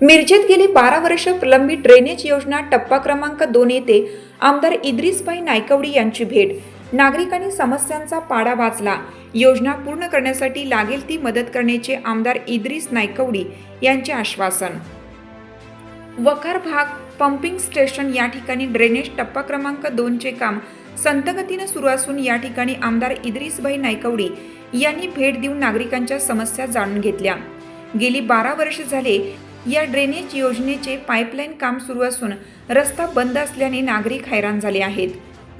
मिरजेत गेली बारा वर्ष प्रलंबित ड्रेनेज योजना टप्पा क्रमांक दोन येथे आमदार इद्रिसभाई नायकवडी यांची भेट. नागरिकांनी समस्यांचा पाडा वाचला. योजना पूर्ण करण्यासाठी लागेल ती मदत करण्याचे आमदार इद्रिस नायकवडी यांचे आश्वासन. वखार भाग पंपिंग स्टेशन या ठिकाणी ड्रेनेज टप्पा क्रमांक दोनचे काम संतगतीनं सुरू असून या ठिकाणी आमदार इद्रिसभाई नायकवडी यांनी भेट देऊन नागरिकांच्या समस्या जाणून घेतल्या. गेली बारा वर्ष झाले या ड्रेनेज योजनेचे पाईपलाईन काम सुरू असून रस्ता बंद असल्याने नागरिक हैराण झाले आहेत.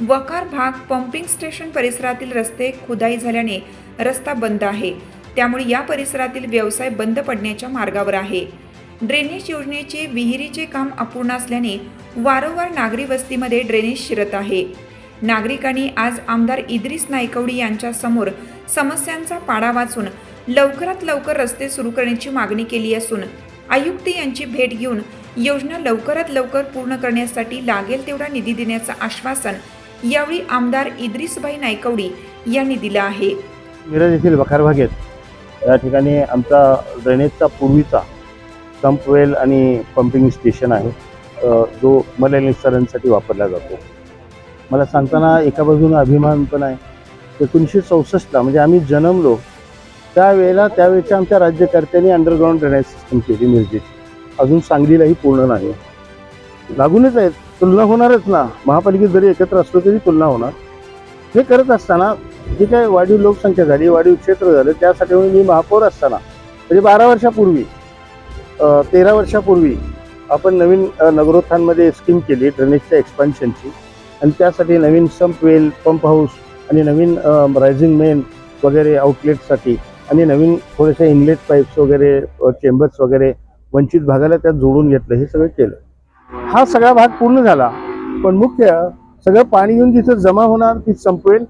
वकार भाग पंपिंग स्टेशन परिसरातील रस्ते खुदाई झाल्याने रस्ता बंद आहे. त्यामुळे या परिसरातील व्यवसाय बंद पडण्याच्या मार्गावर आहे. ड्रेनेज योजनेचे विहिरीचे काम अपूर्ण असल्याने वारंवार नागरी वस्तीमध्ये ड्रेनेज शिरत आहे. नागरिकांनी आज आमदार इद्रिस नायकवडी यांच्यासमोर समस्यांचा पाडा वाचून लवकरात लवकर रस्ते सुरू करण्याची मागणी केली असून आयुक्त यांची भेट घेऊन योजना लवकरात लवकर पूर्ण करण्यासाठी लागेल तेवढा निधी देण्याचं आश्वासन यावेळी आमदार इद्रिसभाई नायकवडी यांनी दिलं आहे. मिरज येथील वखार भागेत या ठिकाणी आमचा ड्रेनेजचा पूर्वीचा संपवेल आणि पंपिंग स्टेशन आहे. जो मल वापरला जातो. मला सांगताना एका बाजूनं अभिमान पण आहे. एकोणीसशे चौसष्टला म्हणजे आम्ही जन्मलो त्यावेळेला त्यावेळेच्या आमच्या राज्यकर्त्यांनी अंडरग्राऊंड ड्रेनेज सिस्टम केली मिरजेची. अजून सांगलीलाही पूर्ण नाही. लागूनच आहेत तुलना होणारच ना. महापालिकेत जरी एकत्र असलो तरी तुलना होणार. हे करत असताना जी काय वाढीव लोकसंख्या झाली वाढीव क्षेत्र झालं त्यासाठी मी महापौर असताना म्हणजे बारा वर्षापूर्वी तेरा वर्षापूर्वी आपण नवीन नगरोत्थानमध्ये स्कीम केली ड्रेनेजच्या एक्सपान्शनची आणि त्यासाठी नवीन संप वेल पंप हाऊस आणि नवीन रायझिंग मेन वगैरे आउटलेटसाठी आणि नवीन थोडेसे इनलेट पाईप्स वगैरे चेंबर्स वगैरे वंचित भागाला त्यात जोडून घेतलं हे सगळं केलं. हा सगळा भाग पूर्ण झाला पण मुख्य सगळं पाणी येऊन जिथं जमा होणार ती संपवेल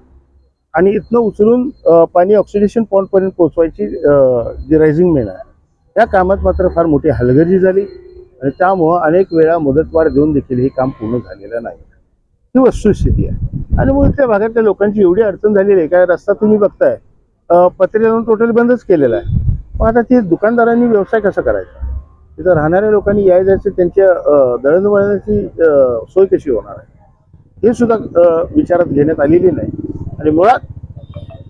आणि इथनं उचलून पाणी ऑक्सिडेशन पॉईंटपर्यंत पोहोचवायची जी रायझिंग मेन आहे. त्या कामात मात्र फार मोठी हलगर्जी झाली आणि त्यामुळं अनेक वेळा मुदतवाढ देऊन देखील हे काम पूर्ण झालेलं नाही. ही वस्तुस्थिती आहे. आणि मग त्या भागातल्या लोकांची एवढी अडचण झालेली आहे काय रस्ता तुम्ही बघताय पत्रे लावून टोटल बंदच केलेला आहे. मग आता ते दुकानदारांनी व्यवसाय कसा करायचा? तिथं राहणाऱ्या लोकांनी याय जायचं त्यांच्या दळणवळणाची सोय कशी होणार आहे? हे सुद्धा विचारात घेण्यात आलेली नाही. आणि मुळात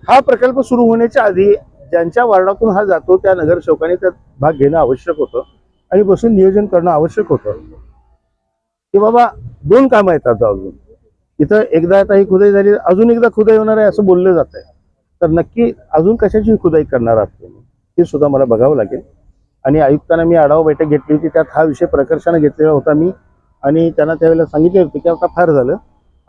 हा प्रकल्प सुरू होण्याच्या आधी ज्यांच्या वार्डातून हा जातो त्या नगरसेवकाने त्यात भाग घेणं आवश्यक होतं. आणि बसून नियोजन करणं आवश्यक होतं. की बाबा दोन कामं आहेत आता अजून. इथं एकदा आता ही खुदाई झाली अजून एकदा खुदाई होणार आहे असं बोललं जात आहे तर नक्की अजून कशाची खुदाई करणार आहात तुम्ही? हे सुद्धा मला बघावं लागेल. आणि आयुक्तांना मी आढावा बैठक घेतली होती. त्यात हा विषय प्रकर्षानं घेतलेला होता मी. आणि त्यांना त्यावेळेला सांगितले होते की आता फार झालं.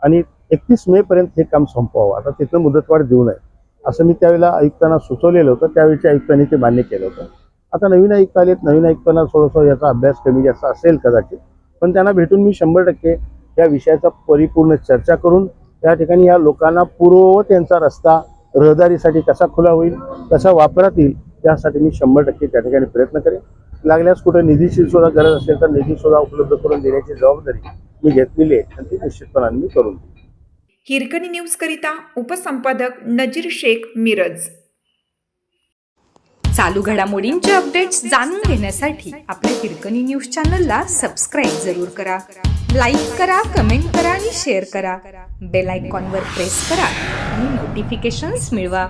आणि एकतीस मे पर्यंत हे काम संपवावं. आता तिथं मुदतवाढ देऊ नये. असं मी त्यावेळेला आयुक्तांना सुचवलेलं होतं. त्यावेळेच्या आयुक्तांनी ते मान्य केलं होतं. आता नवीन आयुक्त आलेत. नवीन आयुक्तांना थोडंसं याचा अभ्यास कमी जास्त असेल कदाचित. पण त्यांना भेटून मी शंभर टक्के या विषयाचा परिपूर्ण चर्चा करून या ठिकाणी या लोकांना पूर्ववत यांचा रस्ता रहदारीसाठी कसा खुला होईल कसा वापरात येईल यासाठी मी शंभर टक्के त्या ठिकाणी प्रयत्न करेन. लागल्यास कुठं निधीची सुद्धा गरज असेल तर निधी सुद्धा उपलब्ध करून देण्याची जबाबदारी मी घेतलेली आहे आणि ती निश्चितपणाने मी करून देईन. हिरकणी न्यूज करिता उपसंपादक नजीर शेख मिरज. चालू घडामोडींचे अपडेट्स जाणून घेण्यासाठी आपल्या हिरकणी न्यूज चॅनलला सबस्क्राईब जरूर करा. लाईक करा कमेंट करा आणि शेअर करा. बेल आयकॉनवर प्रेस करा आणि नोटिफिकेशन्स मिळवा.